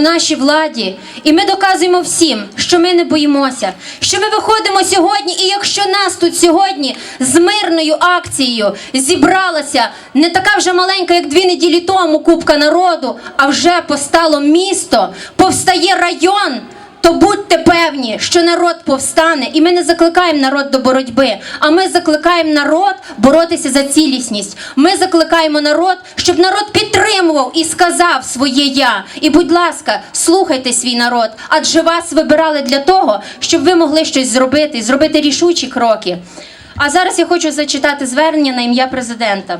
нашій владі, і ми доказуємо всім, що ми не боїмося, що ми виходимо сьогодні, і якщо нас тут сьогодні з мирною акцією зібралася не така вже маленька, як дві неділі тому кубка народу, а вже постало місто, повстає район. То будьте певні, що народ повстане, і ми не закликаємо народ до боротьби, а ми закликаємо народ боротися за цілісність. Ми закликаємо народ, щоб народ підтримував і сказав своє я. І, будь ласка, слухайте свій народ, адже вас вибирали для того, щоб ви могли щось зробити, зробити рішучі кроки. А зараз я хочу зачитати звернення на ім'я президента.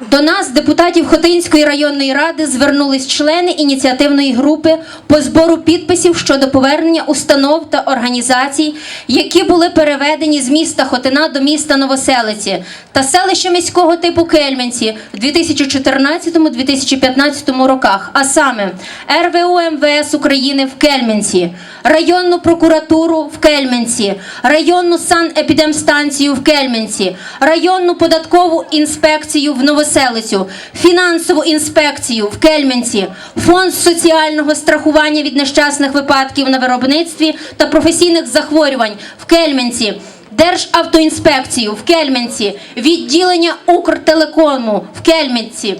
До нас, депутатів Хотинської районної ради, звернулись члени ініціативної групи по збору підписів щодо повернення установ та організацій, які були переведені з міста Хотина до міста Новоселиці та селища міського типу Кельменці в 2014-2015 роках, а саме РВУ МВС України в Кельменці, районну прокуратуру в Кельменці, районну санепідемстанцію в Кельменці, районну податкову інспекцію в Новоселицю, фінансову інспекцію в Кельменці, фонд соціального страхування від нещасних випадків на виробництві та професійних захворювань в Кельменці. Державтоінспекцію в Кельменці, відділення Укртелекому в Кельменці.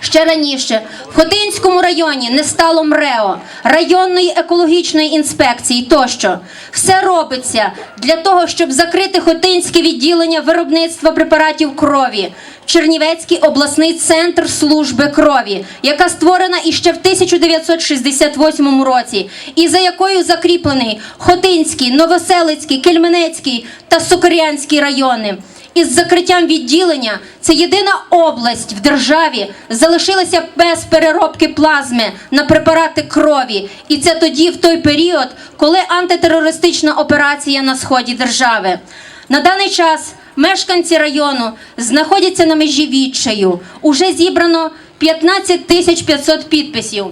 Ще раніше в Хотинському районі не стало МРЕО, районної екологічної інспекції тощо. Все робиться для того, щоб закрити Хотинське відділення виробництва препаратів крові. Чернівецький обласний центр служби крові, яка створена іще в 1968 році, і за якою закріплений Хотинський, Новоселицький, Кельменецький та Сокирянський райони. Із закриттям відділення це єдина область в державі залишилася без переробки плазми на препарати крові. І це тоді, в той період, коли антитерористична операція на сході держави. На даний час мешканці району знаходяться на межі відчаю. Уже зібрано 15 тисяч 500 підписів.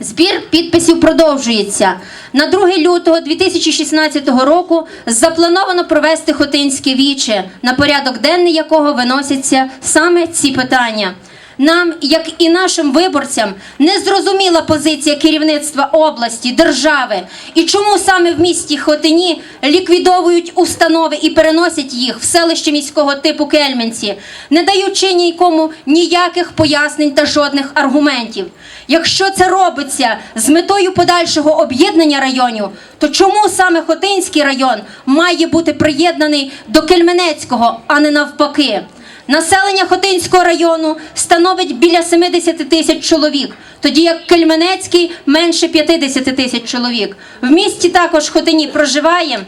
Збір підписів продовжується. На 2 лютого 2016 року заплановано провести Хотинське віче, на порядок денний якого виносяться саме ці питання. Нам, як і нашим виборцям, не зрозуміла позиція керівництва області, держави і чому саме в місті Хотині ліквідовують установи і переносять їх в селище міського типу Кельменці, не даючи нікому ніяких пояснень та жодних аргументів. Якщо це робиться з метою подальшого об'єднання районів, то чому саме Хотинський район має бути приєднаний до Кельменецького, а не навпаки? Населення Хотинського району становить біля 70 тисяч чоловік, тоді як Кельменецький менше 50 тисяч чоловік. В місті також Хотині проживає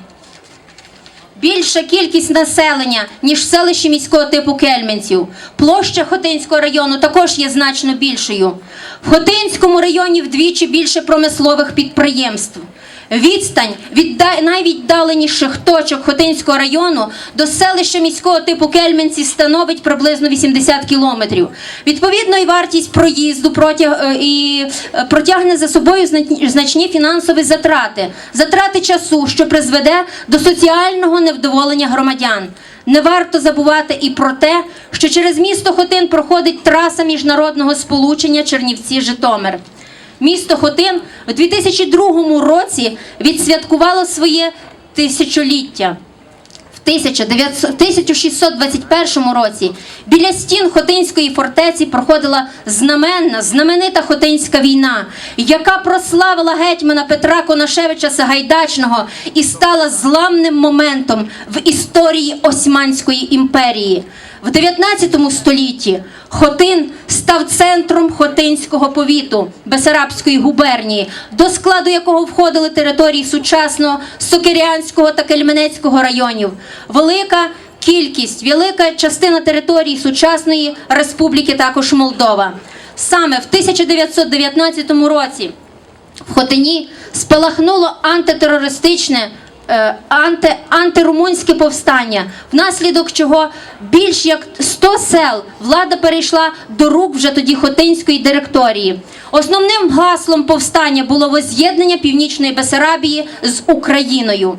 більша кількість населення, ніж в селищі міського типу Кельменців. Площа Хотинського району також є значно більшою. В Хотинському районі вдвічі більше промислових підприємств. Відстань від найвіддаленіших точок Хотинського району до селища міського типу Кельменці становить приблизно 80 кілометрів. Відповідно, і вартість проїзду протяг е, і е, протягне за собою значні фінансові затрати, затрати часу, що призведе до соціального невдоволення громадян. Не варто забувати і про те, що через місто Хотин проходить траса міжнародного сполучення Чернівці-Житомир. Місто Хотин у 2002 році відсвяткувало своє тисячоліття. В 1900 1621 році біля стін Хотинської фортеці проходила знаменна, знаменита Хотинська війна, яка прославила гетьмана Петра Конашевича Сагайдачного і стала зламним моментом в історії Османської імперії. В 19 столітті Хотин став центром Хотинського повіту Бесарабської губернії, до складу якого входили території сучасного Сокирянського та Кельменецького районів. Велика кількість, велика частина території сучасної республіки також Молдова. Саме в 1919 році в Хотині спалахнуло антитерористичне анти, антирумунське повстання, внаслідок чого більш як 100 сел влада перейшла до рук вже тоді Хотинської директорії. Основним гаслом повстання було воз'єднання Північної Бесарабії з Україною.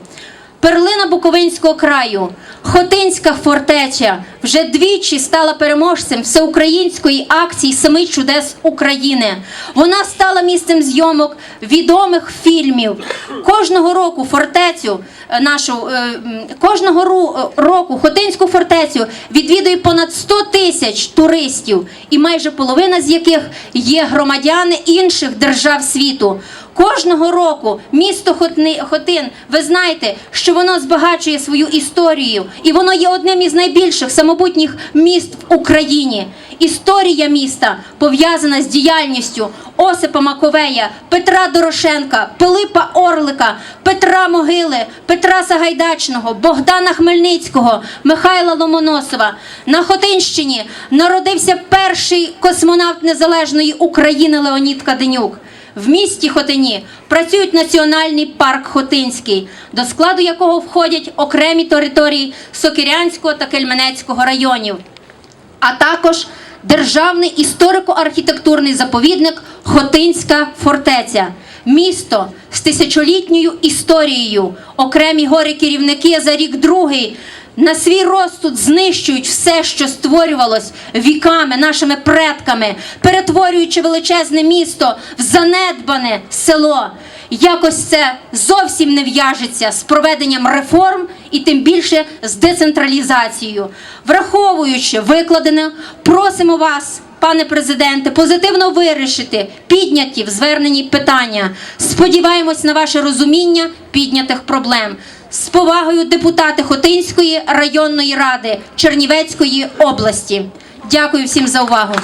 Перлина Буковинського краю, Хотинська фортеця вже двічі стала переможцем всеукраїнської акції Семи чудес України. Вона стала місцем зйомок відомих фільмів. Кожного року фортецю е, нашу е, кожного е, року Хотинську фортецю відвідує понад 100 тисяч туристів, і майже половина з яких є громадяни інших держав світу. Кожного року місто Хотин, ви знаєте, що воно збагачує свою історію, і воно є одним із найбільших самобутніх міст в Україні. Історія міста пов'язана з діяльністю Осипа Маковея, Петра Дорошенка, Пилипа Орлика, Петра Могили, Петра Сагайдачного, Богдана Хмельницького, Михайла Ломоносова. На Хотинщині народився перший космонавт незалежної України Леонід Каденюк. В місті Хотині працюють Національний парк Хотинський, до складу якого входять окремі території Сокирянського та Кельменецького районів, а також Державний історико-архітектурний заповідник Хотинська фортеця. Місто з тисячолітньою історією. Окремі горі керівники за рік другий на свій розсуд знищують все, що створювалось віками, нашими предками, перетворюючи величезне місто в занедбане село. Якось це зовсім не в'яжеться з проведенням реформ і тим більше з децентралізацією. Враховуючи викладене, просимо вас. Пане президенте, позитивно вирішити підняті в зверненні питання. Сподіваємось на ваше розуміння піднятих проблем. З повагою депутати Хотинської районної ради Чернівецької області. Дякую всім за увагу.